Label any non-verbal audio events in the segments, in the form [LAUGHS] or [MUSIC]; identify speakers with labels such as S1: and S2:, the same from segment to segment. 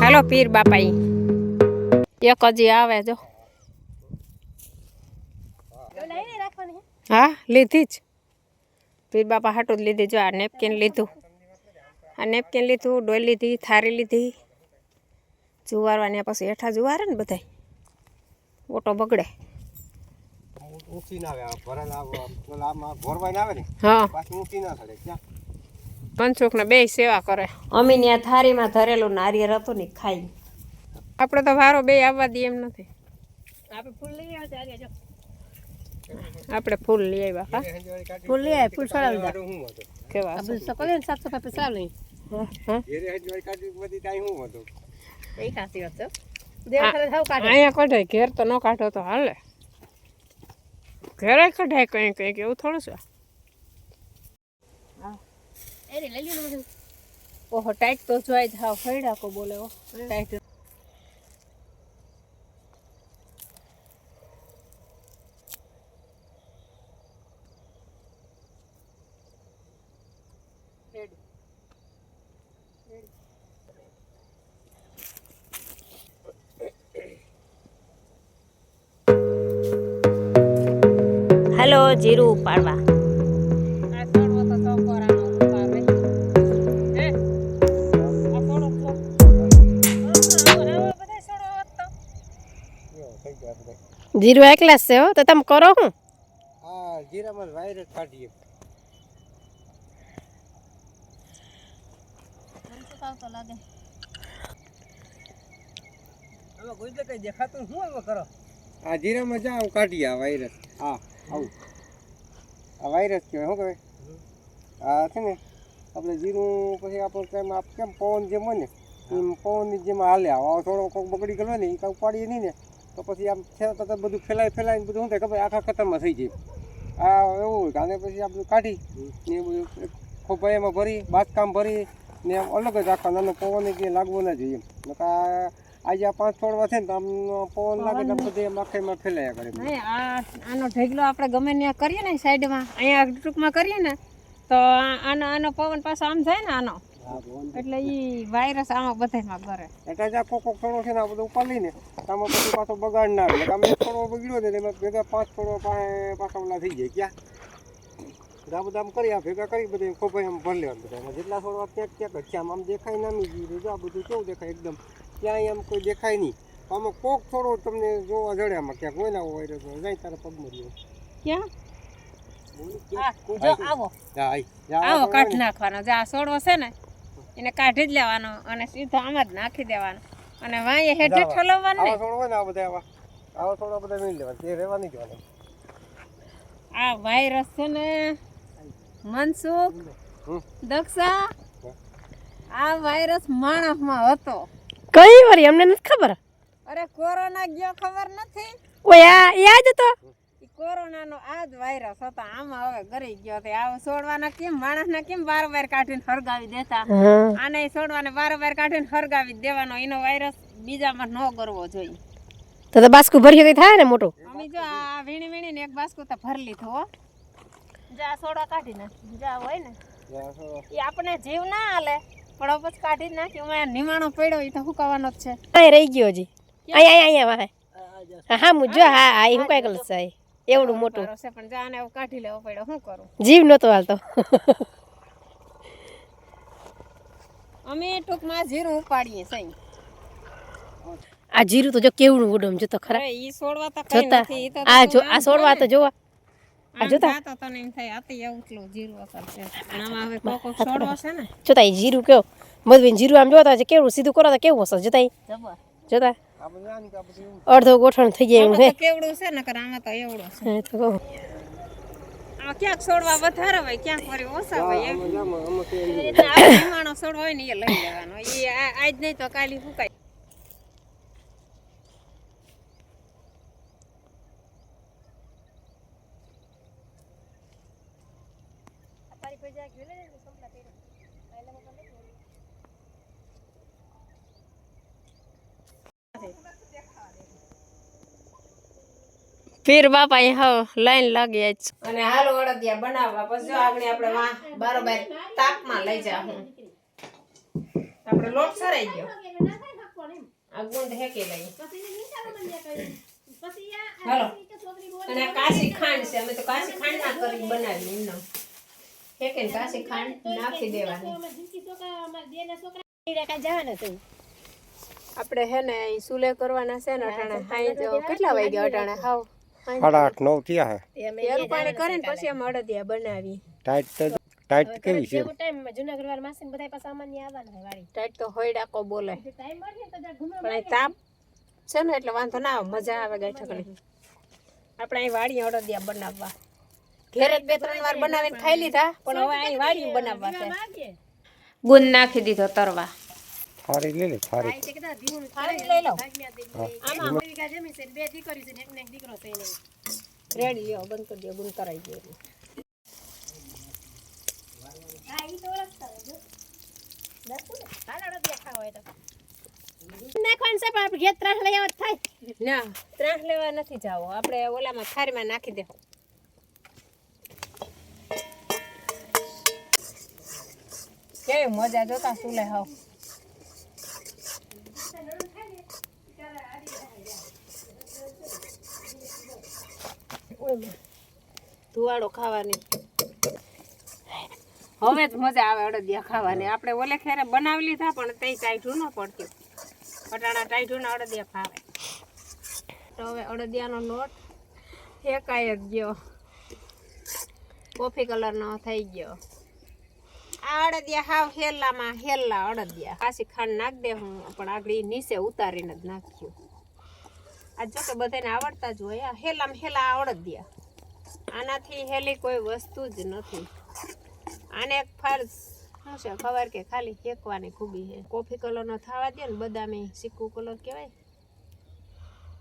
S1: હાલો પીર બાપાઈ. એક હજી આવે જો. હા લીધી જ. પીર બાપા હાટું જ લીધી જો આ નેપકિન લીધું. આ નેપકિન લીધું ડોલ લીધી થારી લીધી. જુવારવાની પછી હેઠા જુવારે ને બધાય. ઓટો બગડે.
S2: આવે આવે ને
S1: હા.
S2: ના
S1: મનસુખને બે સેવા કરે. અમે ત્યાં થારીમાં ધરેલું નારિયેળ હતું ને ખાઈ. આપણે તો વારો બે આવવા દઈએ એમ નથી.
S3: આપણે ફૂલ લઈ આવ્યા જો.
S1: આપણે ફૂલ લઈ આવ્યા હા?
S3: ફૂલ લઈ આવ્યા ફૂલ ચડાવી દા.
S1: કેવા?
S3: આ તો સકોલે ને સો સફાઈ સળાવ ચાલે
S1: હા, હા.
S2: ઘેરે કાંઈ
S1: તો ન કાઢો તો હાલે. ઘેરે કઢાય કંઈ કંઈક એવું થોડું છે.
S3: એ રે લઈ લ્યો ને બધું.
S1: ઓહો ટાઈટ તો જોઈ જ કો બોલે ઓ ટાઈટ.
S4: હાલો જીરું ઉપાડવા.
S1: જીરું એકલા છે હો તો તમે કરો હું
S2: હા જીરામાં વાયરસ કાઢીએ.
S3: તો
S2: હવે કોઈ તો કઈ દેખાતું શું હવે કરો? આ જીરામાં જા કાઢીએ આ વાયરસ. હા આવું. આ વાયરસ કહેવાય શું કહેવાય? આ છે ને આપણે જીરું પછી આપણે કેમ આપ કેમ પવન જેમ હોય ને એમ પવનની જેમ હાલે. આવો થોડો કોક બગડી ગયો ને એ કાંઈ ઉપાડીએ નહીં ને. તો પછી આમ તો બધું ફેલાય ફેલાય બધું શું થાય? ખબર? આખા ખતરમાં થઈ જાય. આ એવું હોય કે પછી પછી આપણે કાઢી ને બધું ખોભાઈ એમાં ભરી, બાંધકામ ભરી ને આમ અલગ જ આખા નાનો પવન કે લાગવો ના જોઈએ આ આજે આ પાંચ છોડવા છે ને તો આમ પવન લાગે તો બધે એમ આખાઈમાં ફેલાયા કરે
S1: આ આનો ઢેગલો આપણે ગમે ત્યાં કરીએ ને સાઈડમાં, અહીંયા ટૂંકમાં કરીએ ને, તો આ- આનો આનો પવન પાછો આમ થાય ને આનો. એટલે ઈ વાયરસ આમાં બધામાં કરે.
S2: એટલે જ્યાં કોકો છોડો છે ને આ બધું ઉપાડી ને તો આમાં પછી પાછો બગાડ ના આવે. એટલે આમ એક છોડવો બગડ્યો ને એમાં ભેગા પાંચ પાસે પાછા ઓલા થઈ જાય ક્યાં? આ બધા આમ કરી આ ભેગા કરી બધે ખોભાઈ આમ ભરી લેવાનું બધા. જેટલા છોડવા ક્યાંક ક્યાંક જ છે. આમ આમ દેખાય નામી ગયું આ બધું કેવું દેખાય એકદમ? ક્યાંય આમ કોઈ દેખાય નહીં. આમાં કોક થોડો તમને જોવા જડે આમાં ક્યાંક. હોય ને હોય. જાય તારા પગમાં રહ્યો.
S1: ક્યાં?
S3: આવો.
S1: આવો
S2: આ
S1: કાઢી નાખવાનો. જે આ સોડો છે ને એને કાઢી જ લેવાનો અને સીધો આમાં જ નાખી દેવાનો. અને વાંયે હેઠે ઠલવવાનું ને.
S2: છોડો હોય ને આ બધા આવા. આવા છોડવા બધા મેળ લેવાના. એ રહેવા નહીં દેવાના.
S1: આ વાયરસ છે ને મનસુખ દક્ષા આ વાયરસ માણસમાં હતો.
S4: કઈ વાર અમને નથી ખબર?
S1: અરે કોરોના ગયો ખબર નથી?
S4: ઓય આ યાદ તો
S1: કોરોનાનો આ જ વાયરસ હતો. આમાં હવે ગરી ગયો તે આવો છોડવાના કેમ? માણસને કેમ બાર બાર કાઢીને હરગાવી દેતા? આને છોડવાને બાર બાર કાઢીને હરગાવી દેવાનો. એનો વાયરસ બીજામાં ન કરવો જોઈએ.
S4: તો તો બાસ્કુ ભર્યું તો થાય ને મોટું?
S1: અમે જો આ વીણી વીણી ને એક બાસ્કુ તો ભરી લીધો હો. જા છોડવા કાઢી નાખી. જા હોય ને.
S2: જા આ
S1: એ આપણે જીવ ના હાલે. પણ પછી કાઢી જ નાખી હું નિમાણો પડ્યો એ તો હુકાવાનો જ છે.
S4: અહીં રહી ગયો હજી. અહીંયા અહીંયા વાહે. હા હા મુજો હા હા એ હું કઈ કલર છે એવડું મોટું.
S1: છે પણ જાને એવું કાઢી લેવો પડ્યો. શું કરું?
S4: જીવ નતો હાલતો.
S1: અમે ટૂંકમાં જીરું ઉપાડીએ સહી
S4: આ જીરું તો જો કેવડું ઉડમ જો તો ખરા.
S1: ઈ છોડવા તો કઈ નથી તો
S4: આ જો આ છોડવા તો જોવા.
S1: આ
S4: જોતા?
S1: તો તને એમ થાય આતે એવું જીરું અસર છે. પણ આમાં હવે કોક છોડવો છે ને.
S4: જોતા એ જીરું કેવો મધવીન જીરું આમ જોતા છે કેવડું? સીધું કરો તો કેવું હશે જોતા જોતા. અડધો ગોઠણ થઈ જાય એવું
S1: છે કેવડું છે ને આમાં તો એવડો છે.
S4: તો
S1: ક્યાંક છોડવા વધારે હોય ક્યાંક વળી ઓછા હોય છોડવો હોય. ને એ લઈ લેવાનો. એ આ- આજ નહીં તો કાલી ફૂકાય પીર બાપા એ હવ લાઈન લાગી આજ. અને હાલો અડદિયા બનાવવા. પછી જો આગળ આપણે વા બારોબાર તાપમાં લઈ જા હું. આપણે લોટ સરાઈ ગયો. આ ગુંદ હેકી લઈ. હાલો. અને કાશી ખાંડ છે. અમે તો કાશી ખાંડ ના કરી બનાવી એમનો. હેકીને કાશી ખાંડ નાખી દેવાની. આપણે હે ને અહીં સુલે કરવાના છે ને અટાણે હાઈ જો કેટલા વાગ્યા અટાણે? હાવ.
S2: સાડા આઠ નવ થયા હે.
S1: તેલ પાણી કરીને પછી અમે અડદિયા બનાવી.
S2: ટાઈટ તો ટાઈટ કેવી છે?
S4: જુનાગઢ વાર માસી બધા પાછા સામાન્ય આવવાના હોય વાળી
S1: ટાઈટ તો હોય ડાકો બોલે.
S4: ટાઈમ મળે તો
S1: પણ તાપ છે ને એટલે વાંધો ના આવે મજા આવે ગાય ઠકડી આપણે અહીં વાડી અડદિયા બનાવવા. ઘેરે બે ત્રણ વાર બનાવીને ખાઈ લીધા પણ હવે અહીં વાડી બનાવવા છે. ગુંદ નાખી દીધો તરવા.
S2: થાળી લઈ લે
S4: ધીમું
S1: થાળી. લઈ લો
S4: આમાં વીઘા જમીન છે ને બે દીકરી છે ને એકને એક દીકરો છે એને.
S1: રેડી લ્યો બંધ કરી દો ગુણ કરાઈ દો
S4: હા ઈ તો ઓળખતા જો. દસું ને? હાલ અડદિયા હોય તો. નાખવાનું છે પણ આપણે ઘેર ત્રાસ લઈ આવત થાય.
S1: ના ત્રાસ લેવા નથી જાવો. આપણે ઓલામાં થાળીમાં નાખી દે કેવી મજા જોતા સુલે હાવ. ધુવાડો ખાવાની. હવે જ મજા આવે અડદિયા ખાવાની. આપણે ઓલે ખેરે બનાવી લીધા, પણ તે ટાઈઠું ન પડતું. પટાણા ટાઈઠું ને અડદિયા ખાવે. તો હવે અડદિયાનો લોટ ફેંકાય જ ગયો. કોફી કલરનો થઈ ગયો. આ અડદિયા હાવ હેલામાં હેલા અડદિયા. પાછી ખાંડ નાખ દે હું, પણ આગળ નીચે ઉતારીને જ નાખ્યું આ જો કે બધાને આવડતા જ હોય. હેલામાં હેલા આવડત અડદિયા આનાથી હેલી કોઈ વસ્તુ જ નથી. આને એક ફર્જ શું છે, ખબર કે ખાલી શેકવાની ખૂબી છે. કોફી કલરનો થવા દે ને, બદામી સિક્કુ કલર કહેવાય.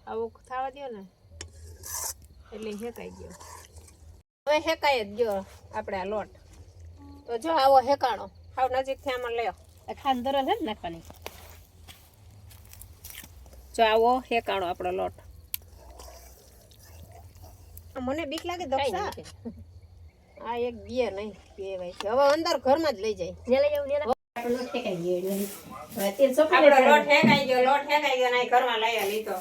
S1: આવું થવા દો ને, એટલે હેકાઈ ગયો. હવે હેકાઈ જ ગયો આપણે આ લોટ. તો જો આવો હેકાણો હાવ નજીકથી આમાં લ્યો.
S4: ખાંદર જ નાખવાની.
S1: જો આવો હેકાણો આપણો લોટ. મને બીક લાગે દક્ષા. આ એક બીએ નહીં બે ભાઈ હવે અંદર ઘરમાં જ લઈ જાય.
S4: ને લઈ જાઉં ને આપણો લોટ ફેંકાઈ ગયો હવે તેલ સોંપી
S1: આપણો લોટ હેકાઈ ગયો લોટ હેકાઈ ગયો ને ઘરમાં લઈ લીધો.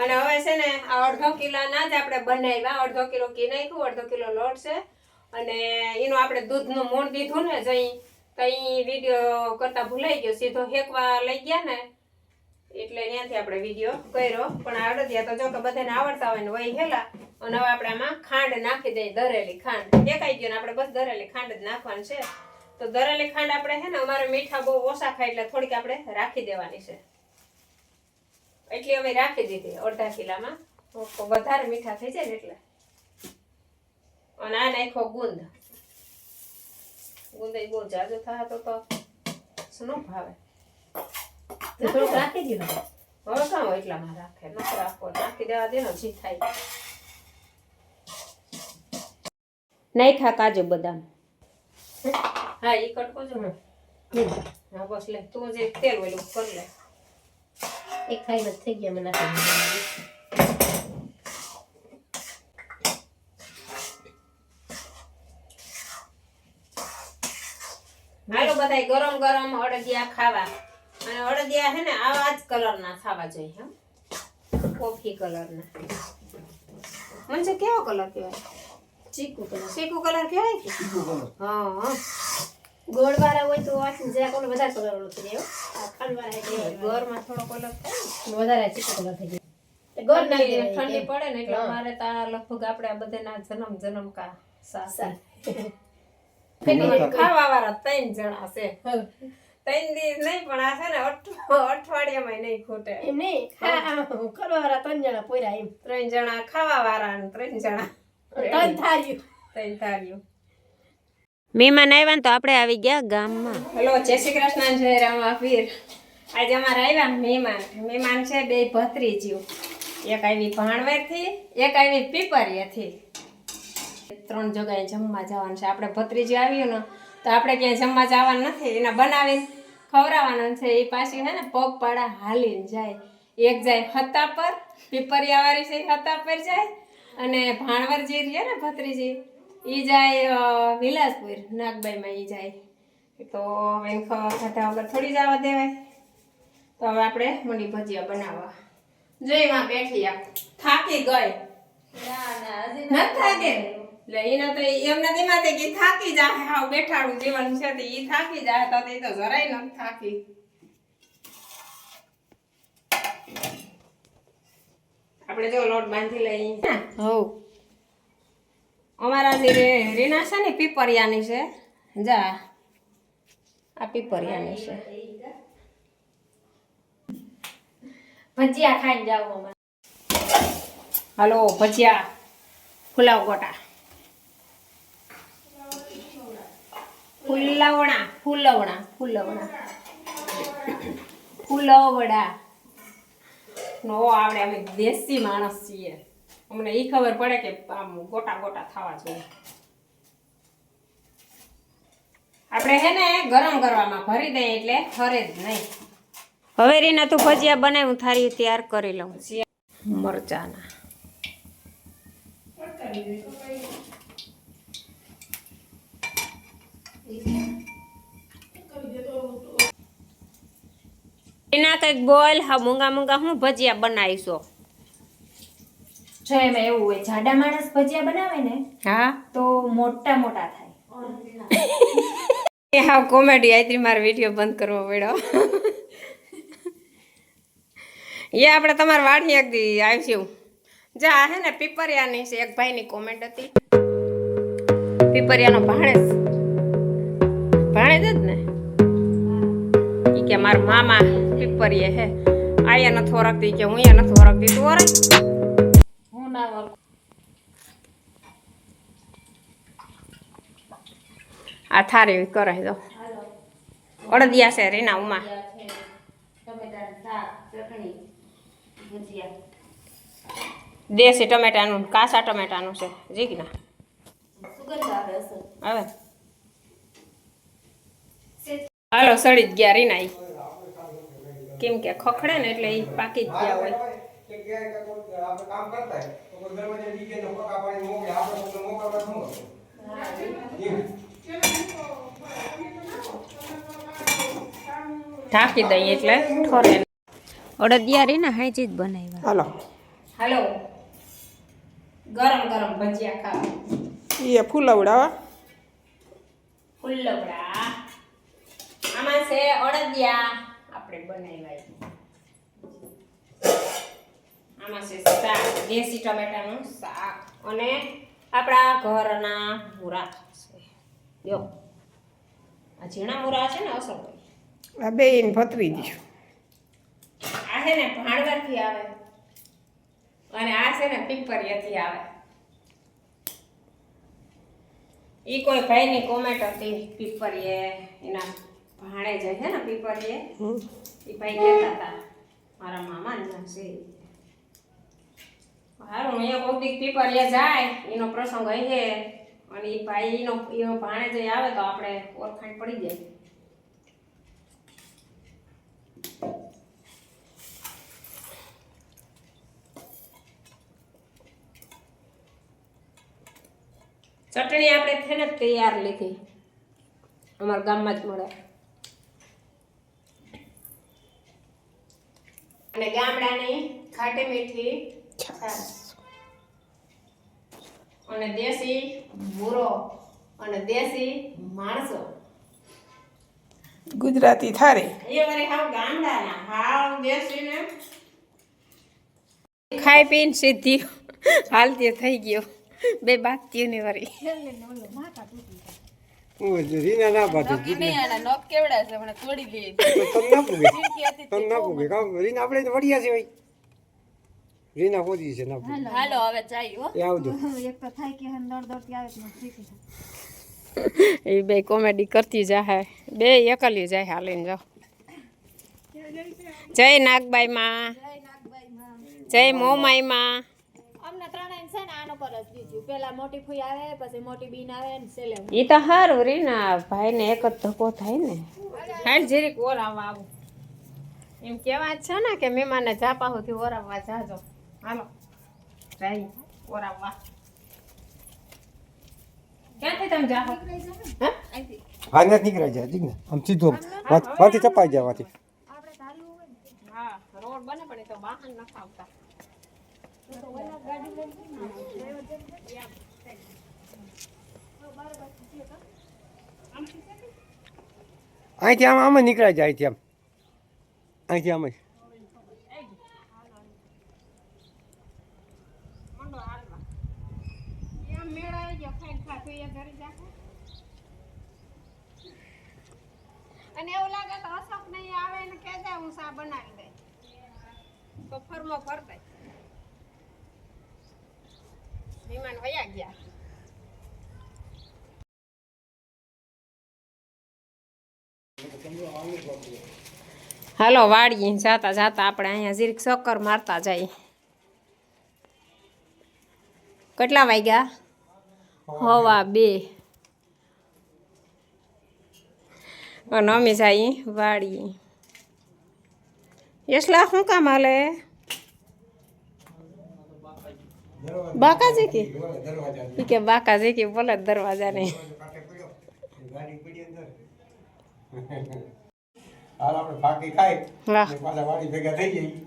S1: અને હવે છે ને આ અડધો કિલોના જ આપણે બનાવ્યા. અડધો કિલો ઘી નાખ્યું અડધો કિલો લોટ છે. અને એનું આપણે દૂધનું મૂળ દીધું ને જઈ તો વીડિયો કરતા ભૂલાઈ ગયો. સીધો હેકવા લઈ ગયા ને એટલે ત્યાંથી આપણે વીડિયો કર્યો. પણ અડદિયા તો જો કે બધાને આવડતા હોય ને વહી હેલા અને હવે આપણે આમાં ખાંડ નાખી દઈએ, દરેલી ખાંડ. દેખાઈ ગયો ને આપણે બસ દરેલી ખાંડ જ નાખવાની છે. તો દરેલી ખાંડ આપણે છે ને અમારે મીઠા બહુ ઓછા ખાય એટલે થોડીક આપણે રાખી દેવાની છે. એટલી અમે રાખી દીધી અડધા કિલામાં. વધારે મીઠા થઈ જાય ને એટલે. અને આ નાખો ગુંદ. ગુંદ બહુ જાજો થાય તો તો શું ભાવે?
S4: થોડુંક રાખી દીધું
S1: હવે કામ હોય એટલામાં રાખે. નથી રાખો રાખી દેવા દે ને જી થાય. નાખ્યા કાજુ બદામ. હા એ કટકો જો હા. બસ લે. તું જે તેલ હોય એવું કરી લે.
S4: એક ખાઈ થઈ ગયા મને નાખી
S1: હાલો બધાય ગરમ ગરમ અડદિયા ખાવા. અને અડદિયા છે ને આવા જ કલરના ખાવા જોઈએ હં. કોફી કલરના મને છે કેવો કલર કહેવાય?
S4: ચીકુ કલર
S1: ચીકુ કલર કહેવાય કે? હા હા.
S4: ગોળ વાળા હોય તો વાંચી જરાક ઓલો વધારે કલર ઓલો થઈ જાય હો. આ ખાંડ વાળા એટલે
S1: ગોરમાં થોડો કલર થાય
S4: વધારે ચીકુ કલર થઈ જાય. ગોળ ના
S1: ઠંડી ઠંડી પડે ને એટલે. અમારે તો લગભગ આપણે આ બધાના જન્મ જન્મ કા સાસા. [LAUGHS] ખાવા વાળા ત્રણ જણા છે. ત્રણ દિવસ નહીં પણ આ છે ને અઠવાડિયામાં નહીં ખૂટે.
S4: એમ નહીં? કરવા વાળા ત્રણ જણા પોયરા એમ.
S1: ત્રણ જણા ખાવા વાળા ત્રણ જણા
S4: ત્રણ થાર્યું
S1: ત્રણ થાર્યું મહેમાન આવ્યા ને તો આપણે આવી ગયા ગામમાં. હેલો જય શ્રી કૃષ્ણ જય રામા પીર. આજે અમારે આવ્યા મહેમાન. મહેમાન છે બે ભત્રીજીઓ. એક આવી ભાણવેરથી એક આવી પીપરિયાથી ત્રણ જગ્યાએ જમવા જવાનું છે. આપણે ભત્રીજી આવ્યું ને તો આપણે ક્યાંય જમવા જવાનું નથી એના બનાવીને ખવડાવવાનું છે. એ પાછી છે ને પગ પાડા હાલીને જાય. એક જાય હત્તા પર પીપરિયાવાળી છે હતા પર જાય અને ભાણવરજી રહે ને ભત્રીજી એ જાય વિલાસપુર નાગબાઈમાં એ જાય. તો એને ખ- ખાધા વગર થોડી જવા દેવાય. તો હવે આપણે મૂડી ભજીયા બનાવવા. જોઈ માં બેઠી આપ. થાકી ગઈ. ના ના ન થાકે? એટલે એને તો નથી માતે કે થાકી જાય હાવ બેઠાડું જીવન છે તો ઈ થાકી જાય તો તે તો જરાય નથી થાકી. આપણે જો લોટ બાંધી લઈએ. હવ. અમારા જે રે- રીના છે ને પીપરિયાની છે. જા. આ પીપરિયાની છે.
S3: ભજીયા ખાઈને જાવ અમારે.
S1: હલો ભજીયા. ફુલાવ ગોટા. ફુલવણા ફુલવણા ફુલવણા. ફુલવડા. નો આવડે અમે દેશી માણસ છીએ. અમને એ ખબર પડે કે આમ ગોટા ગોટા થવા જોઈએ. આપણે હે ને ગરમ કરવામાં ભરી દઈએ એટલે ફરે જ નહીં. હવે રીના તું ભજીયા બનાવ્યું થારી તૈયાર કરી લઉં. મરચાના. એના કંઈક બોલ હા મૂંગા મૂંગા હું ભજીયા બનાવીશો?
S3: જો એમાં એવું હોય જાડા માણસ ભજીયા બનાવે ને
S1: હા.
S3: તો મોટા મોટા થાય. [LAUGHS]
S1: એ હા કોમેડી આવી મારો વીડિયો બંધ કરવો પડ્યો. [LAUGHS] એ આપણે તમારે વાળની એક દી આવીશું. જા હે ને પીપરિયાની છે એક ભાઈની કોમેન્ટ હતી. પીપરિયાનો ભાણેજ ભાણેજ જ ને? ઈ કે મારા મામા પીપરીએ હે. આયા નથી ઓળખતી કે હું અહીંયા નથી ઓળખતી. તું ઓળખ?
S3: હું ના ઓળખું.
S1: આ થારી કરે તો અડદિયા છે રીના ઉમા.
S3: ટમેટાનું શાક ચટણી ભજીયા.
S1: દેશી ટમેટાનું કાસા ટમેટાનું છે. જીગના.
S3: સુગંધ આવે અસર
S1: હવે હાલો સડી જ ગયા રીના કેમ કે ખખડે ને એટલે એ પાકી જ ગયા હોય. ઢાંકી દઈએ એટલે ઠોરે. અડદિયા રીના હાઈજી જ બનાવ્યા.
S2: હાલો.
S1: હાલો. ગરમ ગરમ ભજીયા ખાવા.
S2: એ ફૂલવડા
S1: ફુલ્લવડા આમાં છે અડદિયા આપણે બનાવ્યા આમાં છે શાક દેશી ટમેટાનું શાક અને આપણા ઘરના મૂરા છે. જો આ ઝીણા મૂરા છે ને અસર
S2: આ બે ભત્રીજી
S1: આ છે ને ભાણવાથી આવે. અને આ છે ને પીપરિયાથી આવે. એ કોઈ ભાઈની કોમેન્ટ હતી પીપરીએ એના ભાણે જાય છે ને પીપળીએ? એ ભાઈ કહેતા હતા મારા મામા ને છે. હારું અહીંયા કોઈક દીક પીપળીએ જાય એનો પ્રસંગ છે. અને એ ભાઈ એનો એનો ભાણે જઈ આવે તો આપણે ઓળખાણ પડી જાય. ચટણી આપણે થઈને જ તૈયાર લીધી. અમારા ગામમાં જ મળે. અને ગામડાની ખાટી મીઠી છાશ અને દેશી ભૂરો અને દેશી માણસો.
S2: ગુજરાતી થારી.
S1: એ વળી હાવ ગામડાના હાવ દેશી ને ખાઈ પીને સીધી હાલતી થઈ ગયો. બે બાકી ને વળી.
S2: રીના ના પાડે. તમને ના પૂગે તમને ના પૂગે કામ રીના આપણે તો વડિયા છે ભાઈ. રીના પોતી છે ના પૂગે
S3: હાલો હવે જાય હો.
S2: એ આવજો.
S3: એક તો થાય કે દોડ દોડ આવે તો
S1: એ બે કોમેડી કરતી જાહે. બે એકલી જાય હાલીને જાઓ જય નાગબાઈ માં જય મોમાઈ
S3: અમને ત્રણેય છે ને આનો પર જ દીધું પેલા મોટી ફૂઈ આવે પછી મોટી બીન આવે ને સેલે
S1: એ તો હારું રી ના ભાઈ ને એક જ ધક્કો થાય ને. હાલ જરીક ઓરાવવા આવું. એમ કેવા છે ને કે મહેમાનને જાપા સુધી ઓરાવવા જાજો. હાલો. જાય ઓરાવવા ક્યાંથી તમે જાઓ હા?
S2: હા જાય ઠીક ને? આમ સીધું આમ. ચપાઈ જાય વાંથી.
S1: હા રોડ બને પણ એ તો વાહન નથી આવતા
S2: અહીંથી આમ આમ નીકળાય જાય અહીંથી આમ. અહીંથી આમ
S1: અને એવું લાગે તો અશોક નહીં આવે ને કહેજે હું સા બનાવી દઈ તો ફરમો ફર દઈ વિમાન વયા ગયા હાલો વાડીએ જાતા જાતા આપણે અહીંયા જીરીક ચક્કર મારતા જઈએ. કેટલા વાગ્યા? હવા બે. અને અમે જઈએ વાડીએ યસલા શું કામ હાલે? બાકાજી કે? ઈ કે બાકાજી કે બોલે દરવાજા નહીં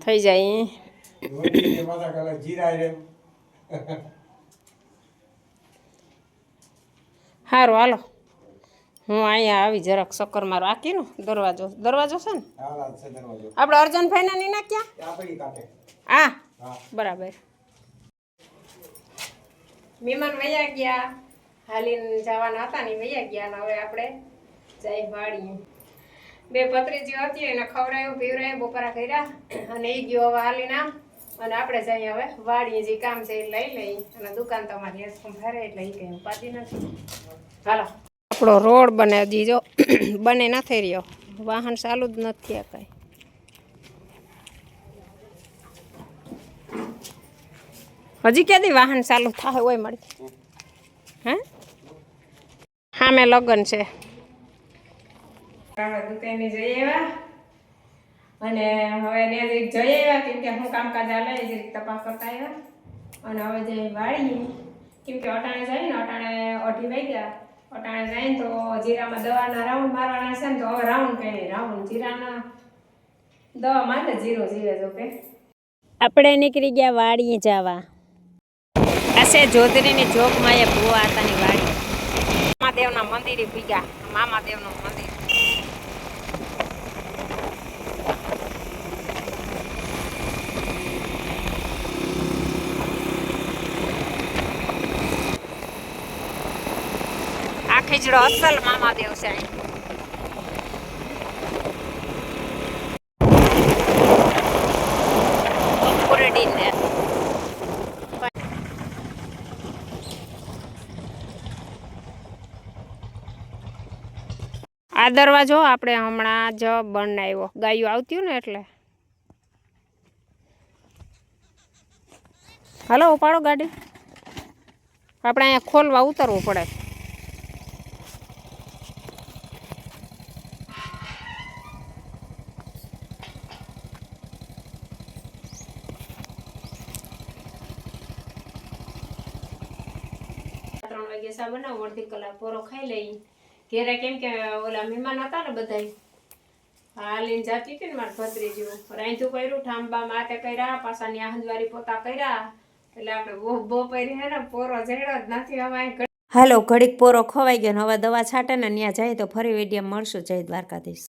S2: થઈ
S1: જાય. સારું હાલો. હું અહીંયા આવી જરાક ચક્કર મારો આખી કીનું દરવાજો દરવાજો છે ને?
S2: છે
S1: આપણે અર્જુનભાઈને નહીં નાખ્યા
S2: આ હા.
S1: બરાબર. મહેમાન વયા ગયા. હાલીને જવાના હતા ને વયા ગયા ને હવે આપણે જઈ વાળીએ. બે પત્રીજી હતી, એને ખવડાયું, પીવડાયું, બપોરા કર્યા અને એ ગયો હવે હાલીને આમ. અને આપણે જઈએ હવે વાડીએ જે કામ છે એ લઈ લઈ. અને દુકાન તમારી હેસકું ફરે એટલે એ કંઈ ઉપાધી નથી. હાલો. આપણો રોડ બને દીજો [CLEARS THROAT] બને ના થઈ રહ્યો. વાહન ચાલુ જ નથી થયા કાંઈ. હજી ક્યાંથી વાહન ચાલુ થાય હોય મળી. હે? મેં લગ્ન છે. દુકાને જઈ આવ્યા. અને હવે ને જઈ આવ્યા કેમ કે હું કામકાજ હાલે એ રીતે તપાસ કરતા આવ્યા. અને હવે જઈ વાળીએ કેમ કે અટાણે જાય ને અટાણે અઢી વાગ્યા. અટાણે જાય ને તો જીરામાં દવાના રાઉન્ડ મારવાના છે ને તો હવે રાઉન્ડ કઈ રાઉન્ડ જીરાના દવા મારે જીરો જીવે જો કે.
S4: આપણે નીકળી ગયા વાળીએ જવા.
S1: આસે જોધરીની જોગમાં એ ભૂ હતાની વાડી મામાદેવના મંદિરે ભીગા, મામાદેવનું મંદિર આ ખીચડો અસલ મામાદેવ છે અહીં. કપૂરડીને આ દરવાજો આપણે હમણાં જ બનાવ્યો ગાયું આવતી ને એટલે. હાલો, ઉપાડો ગાડી. આપણે અહીંયા ખોલવા ઉતરવું પડે. ત્રણ વાગ્યા સા બનાવો અડધી કલાક પોરો ખાઈ લઈ. ઘેરે કેમ કે ઓલા મહેમાન હતા ને બધા હાલીને જાતી હતી ને મારા ભત્રીજીઓ. રાંધું કર્યું ઠાંબા માતે કર્યા, પાછા ની આહંદવારી પોતા કર્યા. એટલે આપણે બહુ પહેરી હે ને, પોરો જડ્યો જ નથી, હવે
S4: હાલો, ઘડીક પોરો ખવાઈ ગયો ને, હવે દવા છાંટે ને ત્યાં જાય તો ફરી વેડિયા મળશું. જય દ્વારકાધીશ.